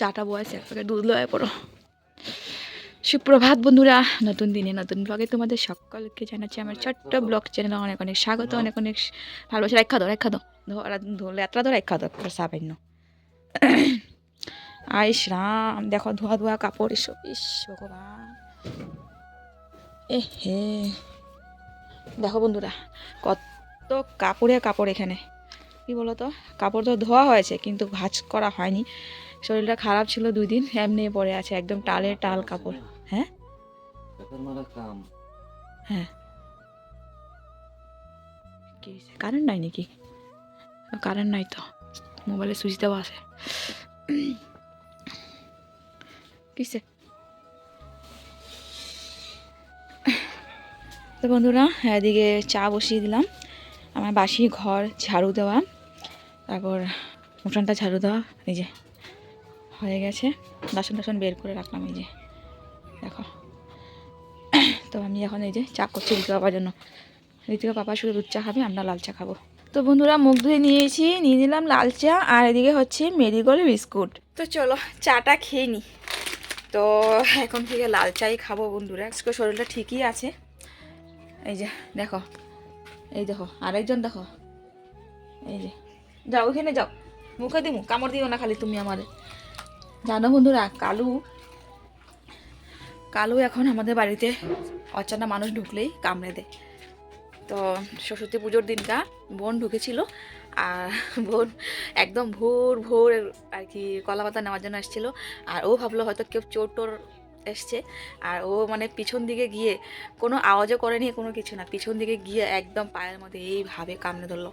চাটা বয়েছে এক দুধ লয়ে পড়ো। সুপ্রভাত বন্ধুরা, নতুন দিনে নতুন ব্লগে তোমাদের সকলকে জানাচ্ছি আমার ছোট্ট ব্লগ চ্যানেলে অনেক অনেক স্বাগত, অনেক অনেক ভালোবাসা। রেখা দাও রেখা ধরলে এতটা ধর রেখা একটা সাবান্য আইস রাম দেখো ধোয়া ধোয়া কাপড়, এসো, ইস ভগবান। এ হে। দেখো বন্ধুরা, কত কাপড়ে কাপড় এখানে। কি বলো তো কাপড় তো ধোয়া হয়েছে, কিন্তু ভাঁজ করা হয়নি। শরীরটা খারাপ ছিল দুই দিন, এমনি পড়ে আছে, একদম টালে টাল কাপড়। হ্যাঁ? হ্যাঁ। কারেন্ট নাই নাকি? কারেন্ট নাই তো, মোবাইলে সুইচ দেওয়া আছে। কিসে তো বন্ধুরা, এদিকে চা বসিয়ে দিলাম। আমার বাসি ঘর, ঝাড়ু দেওয়া। তারপর উঠানটা ঝাড়ু দেওয়া, এই যে হয়ে গেছে। বাসন টাসন বের করে রাখলাম, এই যে। দেখো। তো আমি এখন এই যে চা করছি ঋতিকা পাপার জন্য। ঋতিকা পাপা শুধু দুধ চা খাবে, আমরা লাল চা খাব। তো বন্ধুরা, মুখ ধুয়ে নিয়েছি, নিয়ে নিলাম লাল চা, আর এদিকে হচ্ছে মেরিগোল্ড বিস্কুট। তো চলো, চাটা খেয়ে নিই তো এখন থেকে লাল চাই খাব বন্ধুরা। আজকে শরীরটা ঠিকই আছে। এই যে, দেখো। এই দেখো, আরেকজন দেখো। এই যে। যাও ওইখানে যাও। মুখে দিমু, কামড় দিও না খালি তুমি আমার। জানো বন্ধুরা, কালু কালু এখন আমাদের বাড়িতে অচানা মানুষ ঢুকলেই কামড়ে দেয়। তো সরস্বতী পুজোর দিনটা বোন ঢুকেছিল, আর বোন একদম ভোর ভোর আর কি কলা পাতা নেওয়ার জন্য এসেছিল। আর ও ভাবলো হয়তো কেউ চোর টোর এসছে। আর ও মানে পিছন দিকে গিয়ে কোনো আওয়াজও করেনি, কোনো কিছু না। পিছন দিকে গিয়ে একদম পায়ের মধ্যে এইভাবে কামড়ে ধরলো।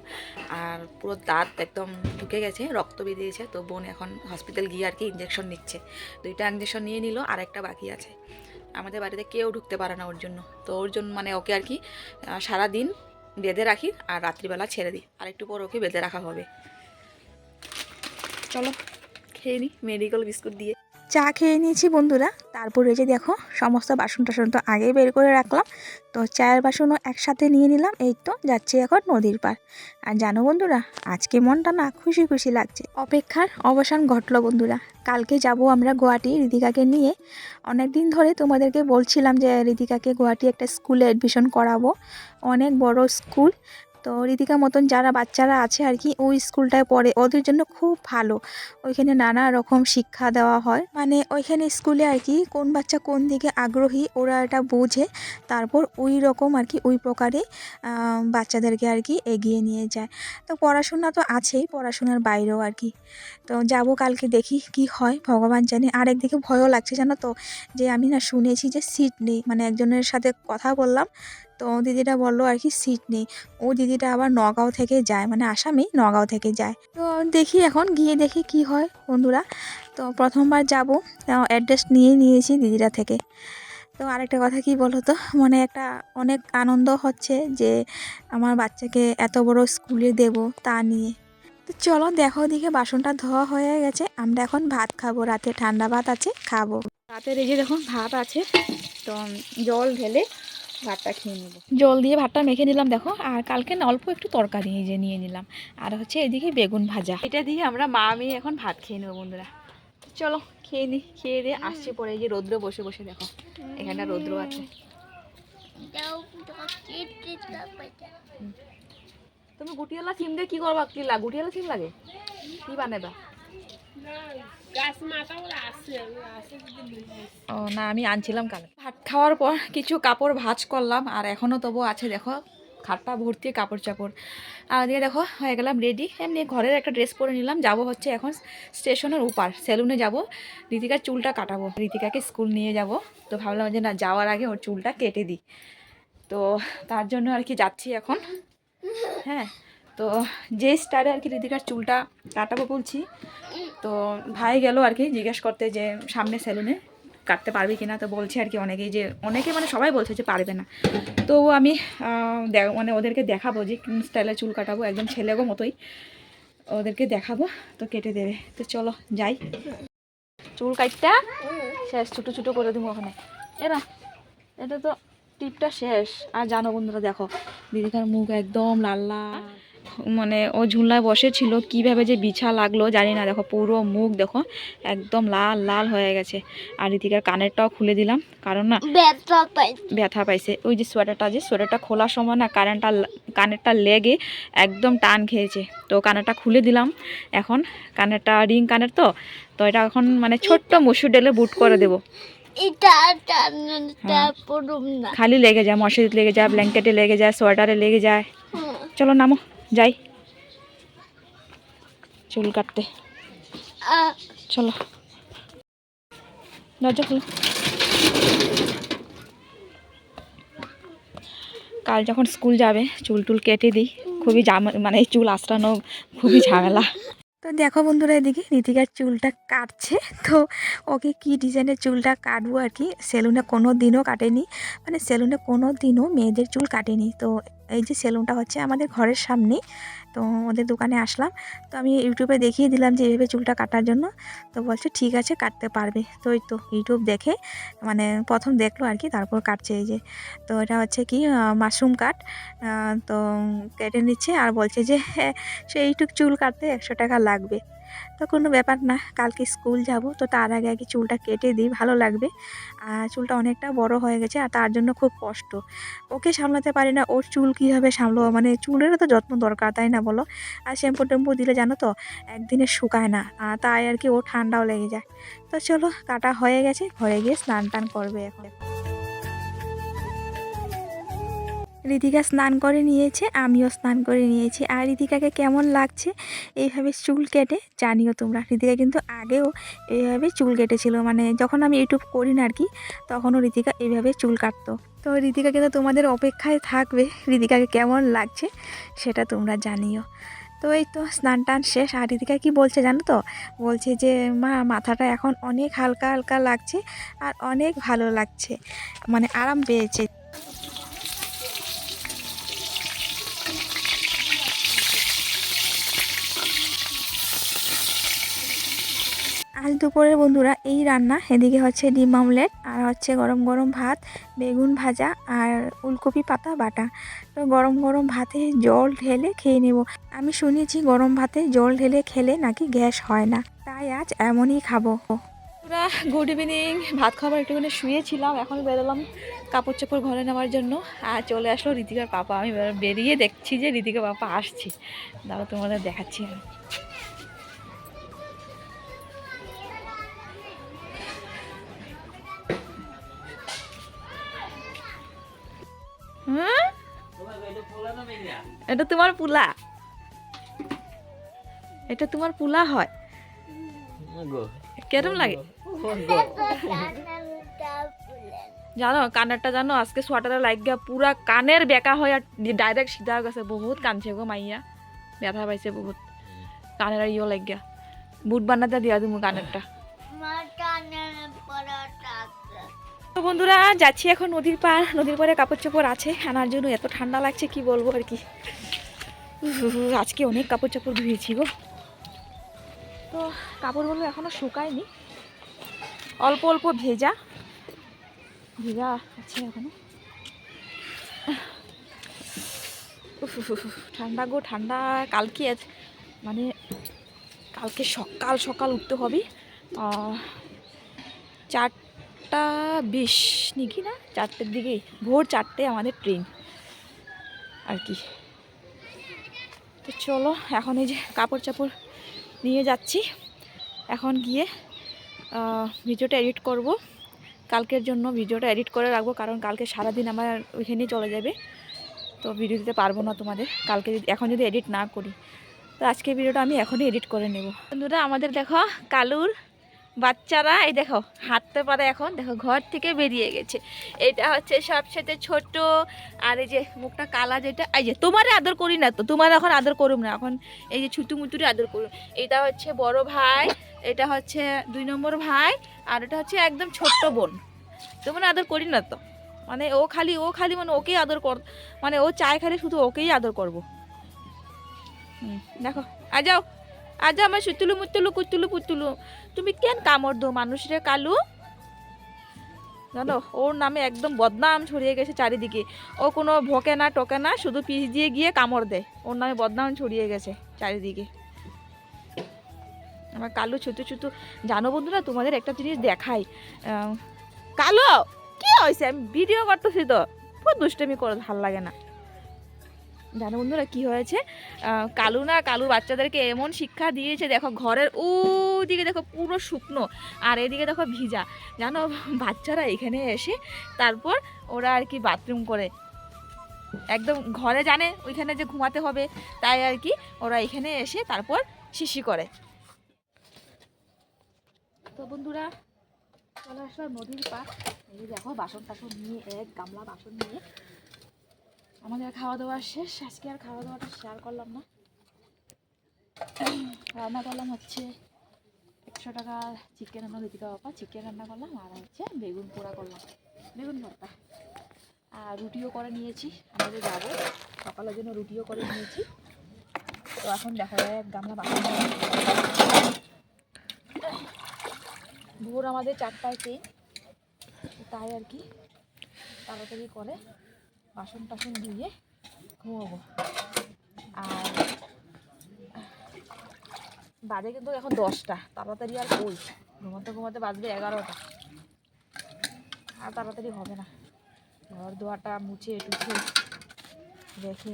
আর পুরো দাঁত একদম ঢুকে গেছে, রক্ত বেরিয়েছে। তো বোন এখন হসপিটাল গিয়ে আর কি ইঞ্জেকশন নিচ্ছে। দুইটা ইঞ্জেকশন নিয়ে নিল, আর একটা বাকি আছে। আমাদের বাড়িতে কেউ ঢুকতে পারে না ওর জন্য। তো ওর জন্য মানে ওকে আর কি সারাদিন বেঁধে রাখি আর রাত্রিবেলা ছেড়ে দিই। আর একটু পর ওকে বেঁধে রাখা হবে। চলো, খেয়ে নিই মেডিকেল বিস্কুট দিয়ে। চা খেয়ে নিয়েছি বন্ধুরা। তারপর যে দেখো, সমস্ত বাসন টাসন তো আগেই বের করে রাখলাম। তো চায়ের বাসনও একসাথে নিয়ে নিলাম, এই তো যাচ্ছি এখন নদীর পার আর জানো বন্ধুরা, আজকে মনটা না খুশি খুশি লাগছে। অপেক্ষার অবসান ঘটলো বন্ধুরা। কালকে যাব আমরা গুয়াহাটি রিদিকাকে নিয়ে। অনেক দিন ধরে তোমাদেরকে বলছিলাম যে রিদিকাকে গুয়াহাটি একটা স্কুলে অ্যাডমিশন করাবো। অনেক বড় স্কুল। তো রিদিকা মতন যারা বাচ্চারা আছে আর কি ওই স্কুলটায় পড়ে, ওদের জন্য খুব ভালো। ওইখানে নানা রকম শিক্ষা দেওয়া হয়। মানে ওইখানে স্কুলে আর কি কোন বাচ্চা কোন দিকে আগ্রহী, ওরা এটা বোঝে, তারপর ওই রকম আর কি ওই প্রকারে বাচ্চাদেরকে আর কি এগিয়ে নিয়ে যায়। তো পড়াশোনা তো আছেই, পড়াশোনার বাইরেও আর কি তো যাব কালকে দেখি কি হয়, ভগবান জানে। আর একদিকে ভয়ও লাগছে জানো তো, যে আমি না শুনেছি যে সিট নেই মানে একজনের সাথে কথা বললাম তো দিদিটা বলল আর কি, সিট নেই। ও দিদিটা আবার নগাঁও থেকে যায় মানে আসামি নগাঁও থেকে যায়। তো দেখি এখন, গিয়ে দেখি কি হয় বন্ধুরা। তো প্রথমবার যাব অ্যাড্রেস নিয়ে নিয়েছি দিদিরা থেকে। তো আরেকটা কথা কি বলো তো মানে একটা অনেক আনন্দ হচ্ছে যে আমার বাচ্চাকে এত বড় স্কুলে দেব তা নিয়ে। তো চলো দেখো দিকে বাসনটা ধোয়া হয়ে গেছে, আমরা এখন ভাত খাব। রাতে ঠান্ডা ভাত আছে, খাব। রাতের এই যে দেখুন ভাত আছে, তো জল ঢেলে ভাতটা খেয়ে নেব। জল দিয়ে ভাতটা মেখে নিলাম দেখো। আর কালকে না অল্প একটু তরকারি যে নিয়ে নিলাম। আর হচ্ছে এদিকে বেগুন ভাজা। এটা দিয়ে আমরা মা আমি এখন ভাত খেয়ে নেব বন্ধুরা। চলো খেয়ে নিই খেয়ে দিয়ে আসছে পরে যে রৌদ্র বসে বসে দেখো। এখানটা রৌদ্র আছে। তুমি গুটিয়ালা সিম দিয়ে কি করবা? কি লা গুটিয়ালা সিম লাগে? কি বানাবা ও, না, আমি আনছিলাম কাল। ভাত খাওয়ার পর কিছু কাপড় ভাজ করলাম, আর এখনও তবু আছে, দেখো, খাটটা ভর্তি কাপড় চাপড়। আর দিয়ে দেখো, হয়ে গেলাম রেডি এমনি ঘরের একটা ড্রেস পরে নিলাম, যাব হচ্ছে এখন স্টেশনের উপার সেলুনে যাব ঋতিকার চুলটা কাটাবো। ঋতিকাকে স্কুল নিয়ে যাব, তো ভাবলাম যে না, যাওয়ার আগে ওর চুলটা কেটে দিই। তো তার জন্য আর কি যাচ্ছি এখন। হ্যাঁ তো যে স্টাইলে আর কি ঋতিকার চুলটা কাটাবো বলছি, তো ভাই গেল আর কি জিজ্ঞেস করতে যে সামনে সেলুনে কাটতে পারবি কিনা, তো বলছে আর কি অনেকেই যে, অনেকে মানে সবাই বলছে যে পারবে না। তো আমি মানে ওদেরকে দেখাবো যে কোন স্টাইলে চুল কাটাবো একদম ছেলেগো মতোই। ওদেরকে দেখাবো, তো কেটে দেবে। তো চলো, যাই। চুল কাটটা শেষ, ছোটো ছোটো করে দেবো ওখানে। এরা এটা তো টিপটা শেষ। আর জানো বন্ধুরা, দেখো দিদিকার মুখ একদম লাল লাল। মানে ও ঝুলনায় বসেছিল কীভাবে যে বিছা লাগল জানি না দেখো পুরো মুখ দেখো একদম লাল লাল হয়ে গেছে। আর ঋতিকার কানেরটাও খুলে দিলাম কারণ না ব্যথা পাইছে। ওই যে সোয়েটারটা যে সোয়েটারটা খোলার সময় না কারেন্টটা কানেরটা লেগে একদম টান খেয়েছে। তো কানেরটা খুলে দিলাম এখন কানেরটা রিং কানের তো তো এটা এখন মানে ছোট্ট মুসুর ডেলে বুট করে দেবো। হ্যাঁ। খালি লেগে যায় মশারিতে লেগে যায় ব্ল্যাঙ্কেটে লেগে যায় সোয়েটারে লেগে যায়। চলো নামো। যাই। চুল কাটতে। চলো। দরজা খোলো। কাল যখন স্কুল যাবে চুল টুল কেটে দিই। খুবই জামা মানে চুল আঁচড়ানো খুবই ঝামেলা। তো দেখো বন্ধুরা এদিকে ঋতিকার চুলটা কাটছে। তো ওকে কি ডিজাইনের চুলটা কাটবো আর কি? সেলুনে কোনো দিনও কাটেনি। মানে সেলুনে কোনো দিনও মেয়েদের চুল কাটেনি। তো এই যে সেলুনটা হচ্ছে আমাদের ঘরের সামনেই। তো ওদের দোকানে আসলাম। তো আমি ইউটিউবে দেখিয়ে দিলাম যে এইভাবে চুলটা কাটার জন্য। তো বলছে, ঠিক আছে, কাটতে পারবে। তো ওই তো ইউটিউব দেখে মানে প্রথম দেখল আর কি, তারপর কাটছে এই যে। তো এটা হচ্ছে কি মাশরুম কাট। তো কেটে নিচ্ছে আর বলছে যে হ্যাঁ এইটুক চুল কাটতে একশো টাকা লাগবে। তো কোনো ব্যাপার না, কালকে স্কুল যাব, তো তার আগে আগে চুলটা কেটে দিই, ভালো লাগবে। আর চুলটা অনেকটা বড় হয়ে গেছে, আর তার জন্য খুব কষ্ট। ওকে সামলাতে পারি না, ওর চুল কীভাবে সামলাবো? মানে চুলেরও তো যত্ন দরকার, তাই না বলো? আর শ্যাম্পু টেম্পু দিলে জানো তো, একদিনে শুকায় না তাই আর কি ও ঠান্ডাও লেগে যায়। তো চলো, কাটা হয়ে গেছে, ঘরে গিয়ে স্নান টান করবে এখন। ঋতিকা স্নান করে নিয়েছে, আমিও স্নান করে নিয়েছি। আর ঋতিকাকে কেমন লাগছে? এইভাবে চুল কেটে, জানিও তোমরা ঋতিকা কিন্তু আগেও এইভাবে চুল কেটেছিল। মানে যখন আমি ইউটিউব করি না আর কি, তখনও ঋতিকা এইভাবে চুল কাটতো। তো ঋতিকা কিন্তু তোমাদের অপেক্ষায় থাকবে ঋতিকাকে কেমন লাগছে সেটা তোমরা জানিও। তো এই তো স্নান টান শেষ। আর ঋতিকা কি বলছে জানো তো? বলছে যে, মা, মাথাটা এখন অনেক হালকা হালকা লাগছে আর অনেক ভালো লাগছে। মানে আরাম পেয়েছে। আজ দুপুরের বন্ধুরা, এই রান্না এদিকে হচ্ছে ডিম আমলেট আর হচ্ছে গরম গরম ভাত, বেগুন ভাজা, আর ফুলকপি পাতা বাটা। তো গরম গরম ভাতে জল ঢেলে খেয়ে নেব। আমি শুনেছি গরম ভাতে জল ঢেলে খেলে নাকি গ্যাস হয় না, তাই আজ এমনই খাব। গুড ইভিনিং ভাত খাবার একটুখানি শুয়েছিলাম, এখন বেরোলাম কাপড় চোপড় ঘরে নেওয়ার জন্য, আর চলে আসলো ঋতিকার পাপা। আমি বেরিয়ে দেখছি যে ঋতিকার পাপা আসছে। দাঁড়া তোমাদের দেখাচ্ছি আমি। এটা তোমার পুলা। এটা তোমার পুলা হয়। কেরম লাগে? জানো কানেরটা জানো আজকে সোয়াটারে লাগিয়া পুরা কানের বেকা হয়ে ডাইরেক্ট সিধা হয়ে গেছে বহুত কানছে গো মাইয়া। ব্যথা পাইছে বহুত। কানের ইয়ে লাগিয়া। বুট বানাতে দিয়া তুমি কানেরটা। তো বন্ধুরা যাচ্ছি এখন নদীর পার নদীর পাড়ে কাপড় চোপড় আছে আনার জন্য এত ঠান্ডা লাগছে কি বলব আর কি। আজকে অনেক কাপড় চোপড় ধুয়েছি গো। তো কাপড়গুলো এখনও শুকায়নি। অল্প অল্প ভেজা। ভেজা আছে এখনও। ঠান্ডা গো ঠান্ডা। কালকে মানে কালকে সকাল সকাল উঠতে হবে। আহ, চারটা বিশ নাকি না? চারটের দিকেই। ভোর চারটে আমাদের ট্রেন। আর কি। তো চলো, এখন এই যে কাপড় চাপড় নিয়ে যাচ্ছি। এখন গিয়ে ভিডিওটা এডিট করব। কালকের জন্য ভিডিওটা এডিট করে রাখব, কারণ কালকে সারাদিন আমার ওইখানেই চলে যাবে। তো ভিডিও দিতে পারব না তোমাদের। কালকে এখন যদি এডিট না করি। তো আজকে ভিডিওটা আমি এখনই এডিট করে নেব। বন্ধুরা, আমাদের দেখো কালুর বাচ্চারা, এই দেখো, হাঁটতে পারে এখন। দেখো, ঘর থেকে বেরিয়ে গেছে। এটা হচ্ছে সবসাথে ছোট, আর এই যে মুখটা কালা যেটা, এই যে তোমারে আদর করি না তো, তোমার এখন আদর করুম না। এখন এই যে ছুতু মুতুরে আদর করুম। এটা হচ্ছে বড় ভাই, এটা হচ্ছে দুই নম্বর ভাই, আর এটা হচ্ছে একদম ছোট্ট বোন। তোমার আদর করি না তো? মানে ও খালি ও খালি মানে ওকেই আদর কর মানে ও চায় খালি শুধু ওকেই আদর করব। দেখো আ যাও। আজ আমার সুতুলু, মুতুলু, কুতুলু, পুতুলু। তুমি কেন কামড় দো মানুষরে কালু? জানো, ওর নামে একদম বদনাম ছড়িয়ে গেছে চারিদিকে। ও কোনো ভোকে না, টোকে না, শুধু পিস দিয়ে গিয়ে কামড় দেয়। ওর নামে বদনাম ছড়িয়ে গেছে চারিদিকে। আমার কালো ছুতু ছুতু, জানো বন্ধুরা, তোমাদের একটা জিনিস দেখাই। কালো, কি হয়েছে আমি ভিডিও করতেছি তো। খুব দুষ্টমি করে, ভালো লাগে না। জানো বন্ধুরা কি হয়েছে? কালু না কালুর বাচ্চাদেরকে এমন শিক্ষা দিয়েছে, দেখো ঘরের ওদিকে দেখো পুরো শুকনো আর এদিকে দেখো ভিজা। জানো বাচ্চারা এখানে এসে তারপর ওরা আর কি বাথরুম করে। একদম ঘরে জানে ওইখানে যে ঘুমাতে হবে, তাই আর কি ওরা এখানে এসে তারপর শিশি করে। তো বন্ধুরা, চলে আসলো নদীর পার এই দেখো বাসন টাসন নিয়ে, এক গামলা বাসন নিয়ে আমাদের খাওয়া দাওয়া শেষ। আজকে আর খাওয়া দাওয়াটা শেয়ার করলাম না। রান্না করলাম হচ্ছে একশো টাকা চিকেন রান্না দিতে বাবা চিকেন রান্না করলাম, আর হচ্ছে বেগুন পোড়া করলাম। বেগুন ভর্তা। আর রুটিও করে নিয়েছি, আমাদের যাব। সকালের জন্য রুটিও করে নিয়েছি। তো এখন দেখা যায় এক গামলা ভোর আমাদের চারটায় ট্রেন তাই আর কি তাড়াতাড়ি করে বাসন টাসন ধুয়ে ঘুমাবো। আর বাজে কিন্তু এখন দশটা, তাড়াতাড়ি আর কই ঘুমাতে ঘুমাতে বাজবে এগারোটা। আর তাড়াতাড়ি হবে না। ঘর দোয়াটা মুছে টুছে রেখে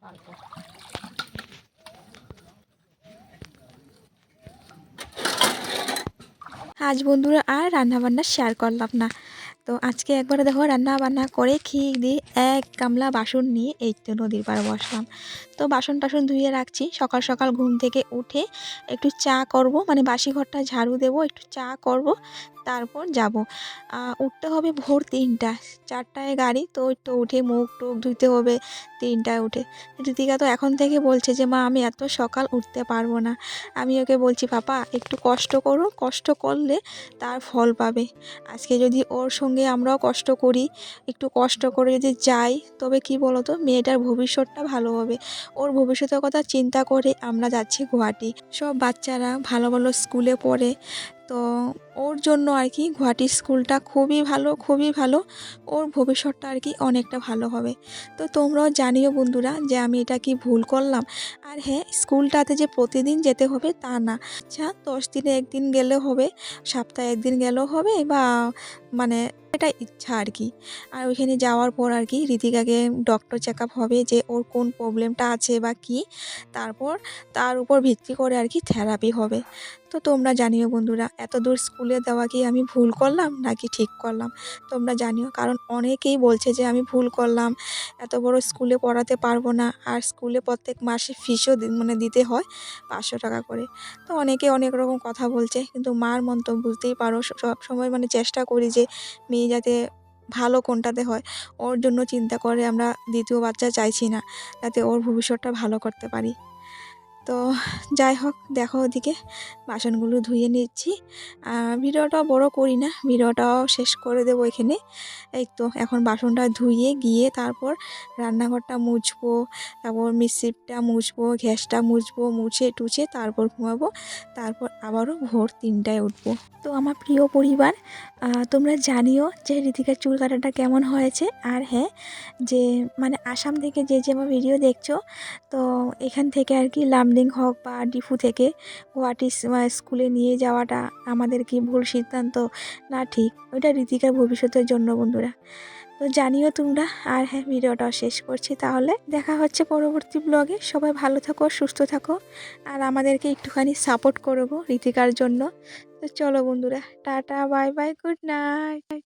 তারপর আজ বন্ধুরা আর রান্না বান্না শেয়ার করলাম না। তো আজকে একবারে দেখো রান্না বান্না করে খেয়ে দিয়ে এক গামলা বাসন নিয়ে এই তো নদীর পাড়ে বসলাম। তো বাসন টাসন ধুয়ে রাখছি। সকাল সকাল ঘুম থেকে উঠে একটু চা করব মানে বাসি ঘরটা ঝাড়ু দেব, একটু চা করব, তারপর যাব। উঠতে হবে ভোর তিনটা, চারটায় গাড়ি, তো তো উঠে মুখ টুক ধুতে হবে তিনটায় উঠে। ঋতিকা তো এখন থেকে বলছে যে, মা, আমি এত সকাল উঠতে পারব না। আমি ওকে বলছি, পাপা, একটু কষ্ট করো, কষ্ট করলে তার ফল পাবে। আজকে যদি ওর সঙ্গে আমরাও কষ্ট করি, একটু কষ্ট করে যদি যাই তবে কি বলতো, মেয়েটার ভবিষ্যৎটা ভালো হবে। ওর ভবিষ্যতের কথা চিন্তা করে আমরা যাচ্ছি গুয়াহাটি। সব বাচ্চারা ভালো ভালো স্কুলে পড়ে, তো ওর জন্য আর কি গুয়াহাটি স্কুলটা খুবই ভালো খুবই ভালো। ওর ভবিষ্যৎটা আর কি অনেকটা ভালো হবে। তো তোমরাও জানিও বন্ধুরা যে আমি এটা কি ভুল করলাম? আর হ্যাঁ স্কুলটাতে যে প্রতিদিন যেতে হবে তা না। আচ্ছা দশ দিনে একদিন গেলে হবে, সপ্তাহে একদিন গেলেও হবে বা মানে এটা ইচ্ছা আর কি। আর ওইখানে যাওয়ার পর আর কি ঋতিকাকে ডক্টর চেক হবে যে ওর কোন প্রবলেমটা আছে বা কি। তারপর তার উপর ভিত্তি করে আর কি থেরাপি হবে। তো তোমরা জানিও বন্ধুরা এত দূর স্কুলে দেওয়া কি আমি ভুল করলাম নাকি ঠিক করলাম? তোমরা জানিও, কারণ অনেকেই বলছে যে আমি ভুল করলাম, এত বড় স্কুলে পড়াতে পারব না, আর স্কুলে প্রত্যেক মাসে ফিসও মানে দিতে হয় পাঁচশো টাকা করে। তো অনেকে অনেক রকম কথা বলছে, কিন্তু মার মন তো বুঝতেই পারো সব সময় মানে চেষ্টা করি যে মেয়ে যাতে ভালো কোনটাতে হয়, ওর জন্য চিন্তা করে আমরা দ্বিতীয় বাচ্চা চাইছি না, যাতে ওর ভবিষ্যৎটা ভালো করতে পারি। তো যাই হোক, দেখো ওদিকে বাসনগুলো ধুয়ে নিচ্ছি। আর ভিডিওটাও বড় করি না, ভিডিওটাও শেষ করে দেবো এখানে। এই তো, এখন বাসনটা ধুয়ে গিয়ে তারপর রান্নাঘরটা মুছবো, তারপর মিক্সিটা মুছবো, গ্যাসটা মুছবো, মুছে টুছে তারপর ঘুমাবো, তারপর আবারও ভোর তিনটায় উঠবো। তো আমার প্রিয় পরিবার তোমরা জানিও যে ঋতিকার চুল কাটাটা কেমন হয়েছে? আর হ্যাঁ যে মানে আসাম থেকে যে যে আমার ভিডিও দেখছ, তো এখান থেকে আর কি লামডিং হোক বা ডিফু থেকে গুয়াহাটি স্কুলে নিয়ে যাওয়াটা আমাদের কি ভুল সিদ্ধান্ত? না, ঠিক। ওইটা ঋতিকার ভবিষ্যতের জন্য, বন্ধুরা। তো জানিও তোমরা। আর হ্যাঁ ভিডিওটাও শেষ করছি তাহলে। দেখা হচ্ছে পরবর্তী ব্লগে সবাই ভালো থাকো, সুস্থ থাকো। আর আমাদেরকে একটুখানি সাপোর্ট করব ঋতিকার জন্য। তো চলো, বন্ধুরা। Tata bye bye good night